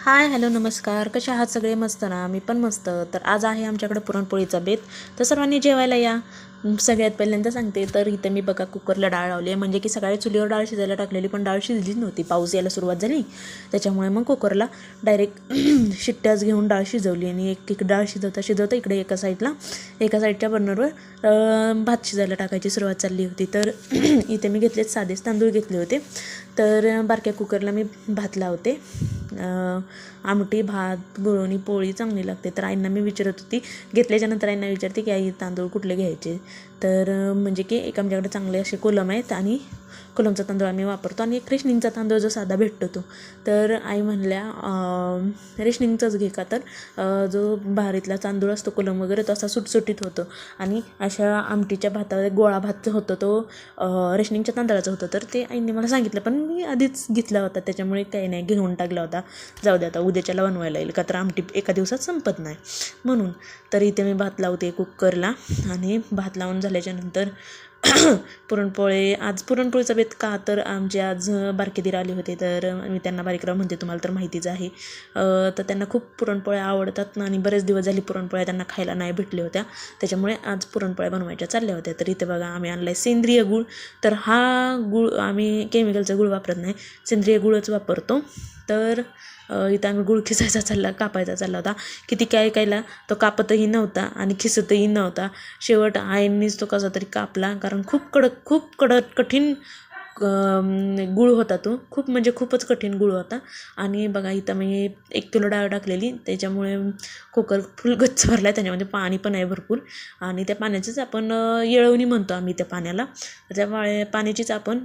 Hi hello नमस्कार. कसे आहात सगळे? मस्त ना? मी पण मस्त. तर आज आहे आमच्याकडे पुरणपोळीचा बेत. तर सर्वांनी जेवायला या. सगळ्यात पहिल्यांदा सांगते तर इथं मी बघा कुकरला डाळ लावली आहे म्हणजे की सकाळी चुलीवर डाळ शिजायला टाकलेली पण डाळ शिजलीच नव्हती. पाऊस यायला सुरुवात झाली. त्याच्यामुळे मग कुकरला डायरेक्ट शिट्ट्याच घेऊन डाळ शिजवली. आणि एक एक डाळ शिजवता शिजवता इकडे एका साईडला एका साईडच्या बर्नरवर भात शिजायला टाकायची सुरुवात चालली होती. तर इथे मी घेतलेत साधेच तांदूळ घेतले होते. तर बारक्या कुकरला मी भात लावते. आमटी भात गुळवणी पोळी चांगली लागते. तर आईंना मी विचारत होती घेतल्याच्यानंतर आईंना विचारते की आई तांदूळ कुठले घ्यायचे? तर म्हणजे की एक आमच्याकडे चांगले असे कोलम आहेत आणि कोलमचा तांदूळ आम्ही वापरतो आणि एक रेशनिंगचा तांदूळ जो साधा भेटतो तो. तर आई म्हणल्या रेशनिंगचाच घे का तर. जो भारीतला तांदूळ असतो कोलम वगैरे तो असा सुटसुटीत होतो. आणि अशा आमटीच्या भातावर गोळा भात होतो तो रेशनिंगच्या तांदळाचा होतं. तर ते आईने मला सांगितलं पण मी आधीच घेतला होता त्याच्यामुळे काही नाही घेऊन टाकला होता. जाऊ दे आता उद्याच्याला बनवायला येईल का तर आमटी एका दिवसात संपत नाही. म्हणून तर इथे मी भात लावते कुकरला आणि भात लावून झाल्याच्यानंतर पुरणपोळी आज पुरणपोळीचा बेत का? तर आमचे आज बारके दीर आले होते. तर मी त्यांना बारीकराव म्हणते तुम्हाला तर माहितीच आहे. तर त्यांना खूप पुरणपोळ्या आवडतात आणि बरेच दिवस झाली पुरणपोळ्या त्यांना खायला नाही भेटल्या होत्या. त्याच्यामुळे आज पुरणपोळ्या बनवायच्या चालल्या होत्या. तर इथे बघा आम्ही आणला आहे सेंद्रिय गूळ. तर हा गूळ आम्ही केमिकलचा गूळ वापरत नाही. सेंद्रिय गूळच वापरतो. तर इथं आम्ही गुळ खिसायचा चालला कापायचा चालला होता. किती काय कायला तो कापतही नव्हता आणि खिसतही नव्हता. शेवट आईंनीच तो कसा तरी कापला कारण खूप कडक खूप कडक कठीण गुळ होता तो. खूप म्हणजे खूपच कठीण गुळ होता. आणि बघा इथं मी एक किलो डाळ टाकलेली. त्याच्यामुळे कुकर फुल गच्च भरला आहे त्याच्यामध्ये पाणी पण आहे भरपूर. आणि त्या पाण्याचीच आपण येळवणी म्हणतो आम्ही त्या पाण्याला. त्यामुळे पाण्याचीच आपण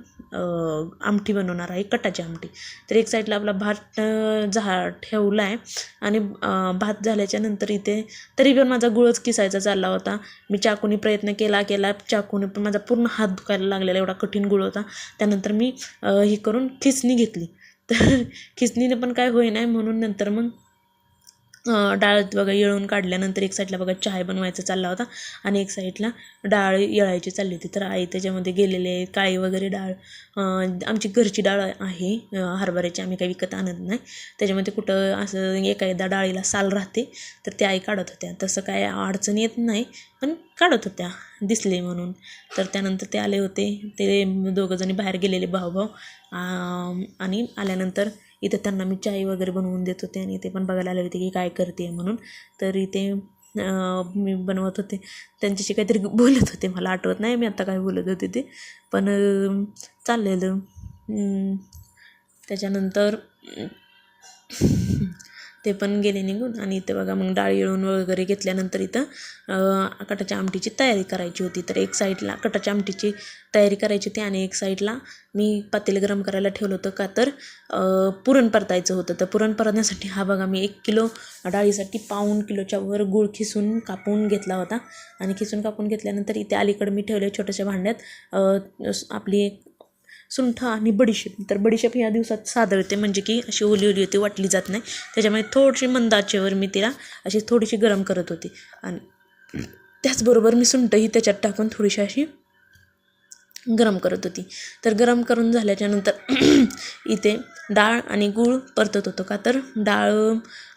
आमटी बनवणार आहे. कटाची आमटी. तर एक साईडला आपला भात झा ठेवला आहे आणि भात झाल्याच्यानंतर इथे तरी पण माझा गुळच किसायचा चालला होता. मी चाकूने प्रयत्न केला केला. चाकूने पण माझा पूर्ण हात दुखायला लागलेला. एवढा कठीण गुळ होता. त्यानंतर मी हे करून खिसणी घेतली. तर खिसणीने पण काय होई नाही म्हणून नंतर मग डाळ बघा येळून काढल्यानंतर एक साईडला बघा चहा बनवायचा चालला होता आणि एक साईडला डाळ येळायची चालली होती. तर आई त्याच्यामध्ये गेलेले आहे. काळी वगैरे डाळ आमची घरची डाळ आहे. हरभऱ्याची आम्ही काही विकत आणत नाही. त्याच्यामध्ये कुठं असं एका एकदा डाळीला साल राहते तर ते आई काढत होत्या. तसं काय अडचण येत नाही पण काढत होत्या. दिसले म्हणून. तर त्यानंतर ते आले होते. ते दोघंजणी बाहेर गेलेले भाऊ भाऊ. आणि आल्यानंतर इथं त्यांना मी चाय वगैरे बनवून देत होते आणि ते पण बघायला आले होते की काय करते म्हणून. तर इथे मी बनवत होते. त्यांच्याशी काहीतरी बोलत होते. मला आठवत नाही मी आत्ता काय बोलत होते ते. पण चाललेलं. त्याच्यानंतर ते पण गेले निघून आणि इथं बघा मग डाळ येळून वगैरे घेतल्यानंतर इथं कटाच्या आमटीची तयारी करायची होती. तर एक साईडला कटाच्या आमटीची तयारी करायची होती आणि एक साईडला मी पातेल गरम करायला ठेवलं होतं का तर पुरण परतायचं होतं. तर पुरण परतण्यासाठी हा बघा मी एक किलो डाळीसाठी पाऊण किलोच्या वर गूळ खिसून कापून घेतला होता. आणि खिसून कापून घेतल्यानंतर इथे अलीकडे मी ठेवले छोट्याशा भांड्यात आपली एक सुंठ आणि बडीशेप. तर बडीशेप ह्या दिवसात सादळते म्हणजे की अशी ओली ओली होती वाटली जात नाही. त्याच्यामुळे थोडीशी मंद आचेवर मी तिला अशी थोडीशी गरम करत होती. आणि त्याचबरोबर मी सुंठही त्याच्यात टाकून थोडीशी अशी गरम करत होती. तर गरम करून झाल्याच्यानंतर इथे डाळ आणि गूळ परतत होतो का? तर डाळ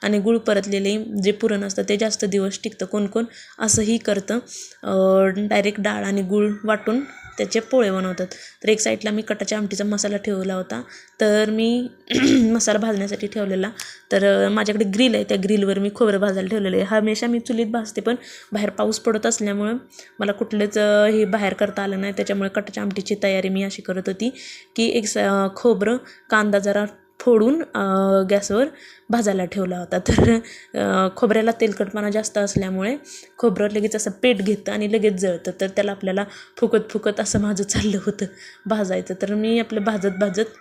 आणि गूळ परतलेले जे पुरण असतं ते जास्त दिवस टिकतं. कोण कोण? असंही करतं. डायरेक्ट डाळ आणि गूळ वाटून त्याचे पोळे बनवतात. तर एक साईडला मी कटाच्या आमटीचा मसाला ठेवला होता. तर मी मसाला भाजण्यासाठी ठेवलेला. तर माझ्याकडे ग्रिल आहे. त्या ग्रिलवर मी खोबरं भाजायला ठेवलेलं आहे. हमेशा मी चुलीत भाजते पण बाहेर पाऊस पडत असल्यामुळं मला कुठलेच हे बाहेर करता आलं नाही. त्याच्यामुळे कटाच्या आमटीची तयारी मी अशी करत होती की एक स खोबरं कांदा जरा फोडून गॅसवर भाजायला ठेवला होता. तर खोबऱ्याला तेलकटपणा जास्त असल्यामुळे खोबरं लगेच असं पेट घेतं आणि लगेच जळतं. तर त्याला आपल्याला फुकत फुकत असं माझं चाललं होतं भाजायचं. तर मी आपलं भाजत भाजत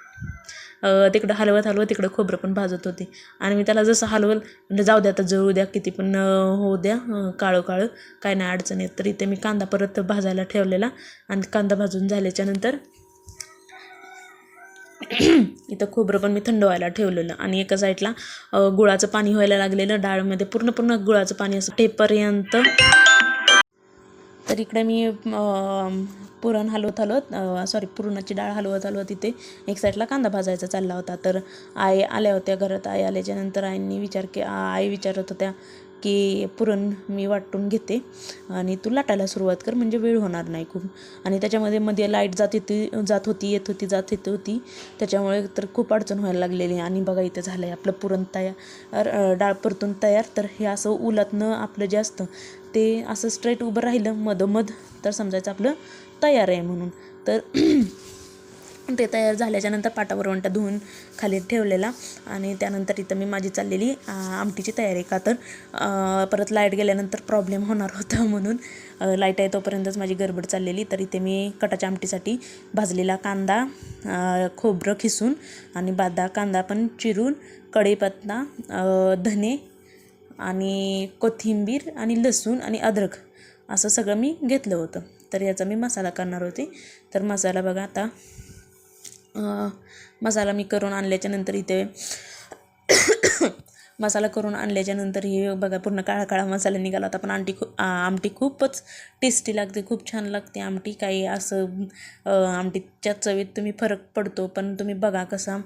तिकडं हलवत हलवत तिकडं खोबरं पण भाजत होते. आणि मी त्याला जसं हलवल म्हणजे जाऊ द्या आता जळू द्या किती पण होऊ द्या काळं काळं काय नाही अडचण येत. तर इथे मी कांदा परत भाजायला ठेवलेला आणि कांदा भाजून झाल्याच्यानंतर इथं खोबरं पण मी थंड व्हायला ठेवलेलं. आणि एका साईडला गुळाचं पाणी व्हायला लागलेलं. डाळमध्ये पूर्ण पूर्ण गुळाचं पाणी असं टेपर्यंत तर इकडे मी पुरण हलवत हलवत सॉरी पुरणाची डाळ हलवत हलवत तिथे एक साईडला कांदा भाजायचा चालला होता. तर आई आल्या होत्या घरात. आई आल्याच्यानंतर आईंनी विचार के आई विचारत होत्या की पुरण मी वाटून घेते आणि तू लाटायला सुरुवात कर म्हणजे वेळ होणार नाही खूप. आणि त्याच्यामध्ये मध्ये लाइट जात येते जात होती येत होती जात येत होती. त्याच्यामुळे तर खूप अडचण व्हायला लागलेली आणि बघा इथं झालं आहे आपलं पुरण तयार डाळ परतून तयार. तर हे असं उलतनं आपलं जे असतं ते असं स्ट्रेट उभं राहिलं मधोमध तर समजायचं आपलं तयार आहे म्हणून. तर ते तयार झाल्याच्यानंतर पाटावर वंटा धुवून खाली ठेवलेला आणि त्यानंतर इथं मी माझी चाललेली आमटीची तयारी. का तर परत लाइट गेल्यानंतर प्रॉब्लेम होणार होता म्हणून लाइट आहे तोपर्यंतच माझी गडबड चाललेली. तर इथे मी कटाच्या आमटीसाठी भाजलेला कांदा खोबरं खिसून आणि बादा कांदा पण चिरून कढीपत्ता धने आणि कोथिंबीर आणि लसूण आणि अद्रक असं सगळं मी घेतलं होतं. तर याचा मी मसाला करणार होते. तर मसाला बघा आता मसाला मी करून आणल्याच्यानंतर इथे मसाला करून आणल्याच्यानंतर हे बघा पूर्ण काळा काळा मसाला निघाला होता. पण आमटी खूप आमटी खूपच टेस्टी लागते खूप छान लागते आमटी. काही असं आमटीच्या चवीत तुम्ही फरक पडतो पण तुम्ही बघा कसा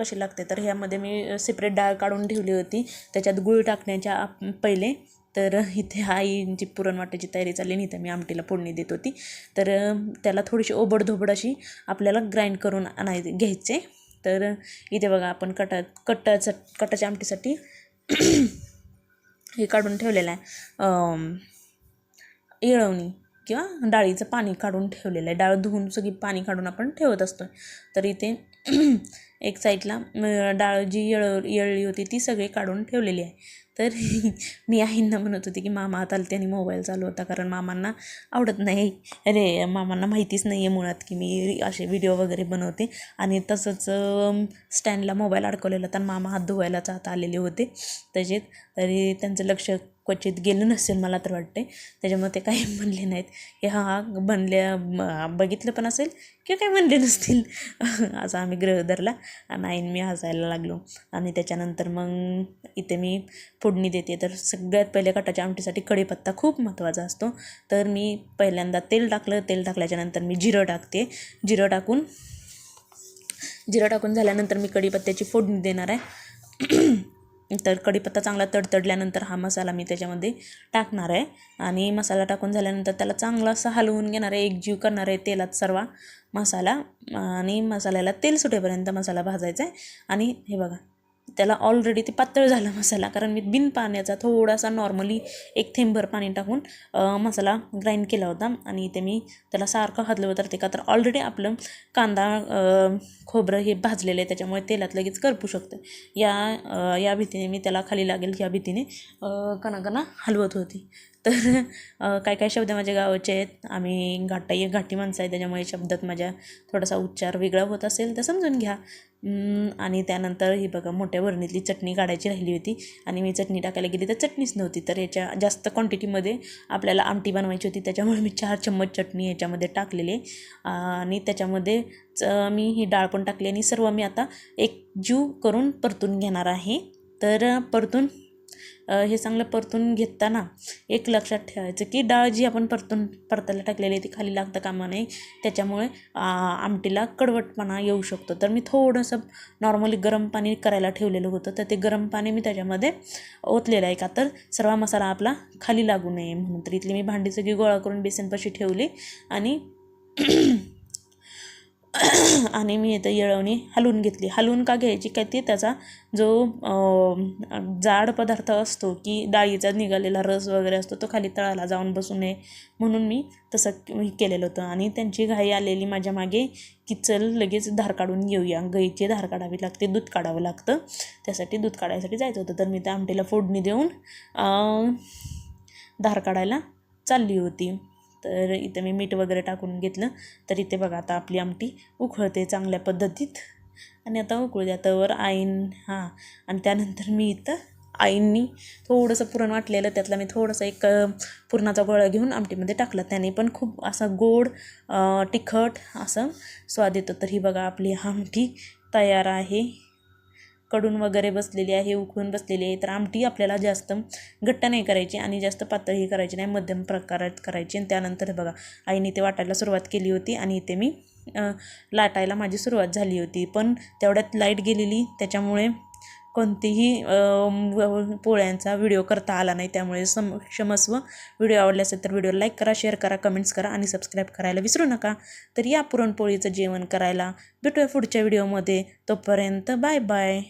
कशी लागते. तर ह्यामध्ये मी सेपरेट डाळ काढून ठेवली होती. त्याच्यात गुळ टाकण्याच्या आप- पहिले तर इथे आईची पुरणवाट्याची तयारी चालली आणि इथे मी आमटीला फोडणी देत होती. तर त्याला थोडीशी ओबडधोबड अशी आपल्याला ग्राइंड करून आणाय घ्यायचे. तर इथे बघा आपण कटा कटाचं कटाच्या आमटीसाठी हे काढून ठेवलेलं आहे. येळवणी किंवा डाळीचं पाणी काढून ठेवलेलं आहे. डाळ धुवून सगळी पाणी काढून आपण ठेवत असतो तर इथे एक साईडला डाळ जी येळ येळली होती ती सगळी काढून ठेवलेली आहे. तर मी आईंना म्हणत होती की मामा आता आलते आणि मोबाईल चालू होता कारण मामांना आवडत नाही. अरे मामांना माहितीच नाही आहे मुळात की मी असे व्हिडिओ वगैरे बनवते. आणि तसंच स्टँडला मोबाईल अडकवलेला तर मामा हात धुवायला जात आलेले होते. तसेच तरी त्यांचं लक्ष क्वचित गेलं नसेल मला तर वाटते त्याच्यामुळे ते काही म्हणले नाहीत. की हा बनल्या बघितलं पण असेल किंवा काही म्हणले नसतील. असा आम्ही ग्रह धरला आणि आईन मी हसायला लागलो. आणि त्याच्यानंतर मग इथे मी फोडणी देते. तर सगळ्यात पहिले कटाच्या आमटीसाठी कढीपत्ता खूप महत्त्वाचा असतो. तर मी पहिल्यांदा तेल टाकलं. तेल टाकल्याच्यानंतर मी जिरं टाकते. जिरं टाकून जिरं टाकून झाल्यानंतर मी कढीपत्त्याची फोडणी देणार आहे. तर कढीपत्ता चांगला तडतडल्यानंतर हा मसाला मी त्याच्यामध्ये टाकणार आहे. आणि मसाला टाकून झाल्यानंतर त्याला चांगला असा हलवून घेणार आहे. एकजीव करणार आहे तेलात सर्व मसाला. आणि मसाल्याला तेल सुटेपर्यंत मसाला भाजायचा आहे. आणि हे बघा त्याला ऑलरेडी ते पातळ झाला मसाला. कारण मी बिन पाण्याचा थोडासा नॉर्मली एक थेंबभर पाणी टाकून मसाला ग्राइंड केला होता. आणि इथे मी त्याला सारखं हलवत उतरते का तर ऑलरेडी आपलं कांदा खोबरं हे भाजलेलं आहे. त्याच्यामुळे तेलात लगेच करपू शकतं. या या भीतीने मी त्याला खाली लागेल. या भीतीने अ, कणाकणा हलवत होती. तर काय काय शब्द माझ्या गावाचे आहेत. आम्ही घाटाई घाटी माणसं आहे त्याच्यामुळे शब्दात माझ्या थोडासा उच्चार वेगळा होत असेल तर समजून घ्या. आणि त्यानंतर ही बघा मोठ्या वरणीतली चटणी काढायची राहिली होती. आणि मी चटणी टाकायला गेली तर चटणीच नव्हती. तर याच्या जास्त क्वांटिटीमध्ये आपल्याला आमटी बनवायची होती. त्याच्यामुळे मी चार चम्मच चटणी याच्यामध्ये टाकलेली आणि त्याच्यामध्ये च मी ही डाळ पण टाकली आणि सर्व मी आता एक जीव करून परतून घेणार आहे. तर परतून हे चांगलं परतून घेताना एक लक्षात ठेवायचं की डाळ जी आपण परतून परतायला टाकलेली आहे ती खाली लागता कामा नये त्याच्यामुळे आमटीला कडवटपणा येऊ शकतो. तर मी थोडंसं नॉर्मली गरम पाणी करायला ठेवलेलं होतं तर ते गरम पाणी मी त्याच्यामध्ये ओतलेलं आहे का तर सर्व मसाला आपला खाली लागू नये म्हणून. तर इथली मी भांडी सगळी गोळा करून बेसनपाशी ठेवली आणि आणि मी इथं येळवणी हलवून घेतली. हलवून का घ्यायची? काय ती त्याचा जो जाड पदार्थ असतो की डाळीचा निघालेला रस वगैरे असतो तो खाली तळाला जाऊन बसू नये म्हणून मी तसं हे केलेलं होतं. आणि त्यांची घाई आलेली माझ्या मागे की चल लगेच धार काढून घेऊया. गाईची धार काढावी लागते दूध काढावं लागतं. त्यासाठी दूध काढायसाठी जायचं होतं. तर मी त्या आमटीला फोडणी देऊन धार काढायला चालली होती. तर इथं मी मीठ वगैरे टाकून घेतलं. तर इथे बघा आता आपली आमटी उखळते चांगल्या पद्धतीत. आणि आता उकळू द्या तर आईन हां. आणि त्यानंतर मी इथं आईंनी थोडंसं पुरण वाटलेलं त्यातला मी थोडंसं एक पुरणाचा गोळा घेऊन आमटीमध्ये टाकला. त्याने पण खूप असा गोड तिखट असं स्वाद येतो. तर ही बघा आपली आमटी तयार आहे. कडून वगैरे बसलेली आहे उकळून बसलेली आहे तर आमटी आपल्याला जास्त घट्ट नाही करायची आणि जास्त पातळही करायची नाही मध्यम प्रकारात करायची. आणि त्यानंतर बघा आईने ते वाटायला सुरुवात केली होती आणि इथे मी लाटायला माझी सुरुवात झाली होती. पण तेवढ्यात लाइट गेलेली त्याच्यामुळे कोणतीही पोळ्यांचा व्हिडिओ करता आला नाही त्यामुळे सम क्षमस्व व्हिडिओ आवडले असेल तर व्हिडिओ लाईक करा शेअर करा कमेंट्स करा आणि सबस्क्राईब करायला विसरू नका. तर या पुरणपोळीचं जेवण करायला भेटूया पुढच्या व्हिडिओमध्ये. तोपर्यंत बाय बाय.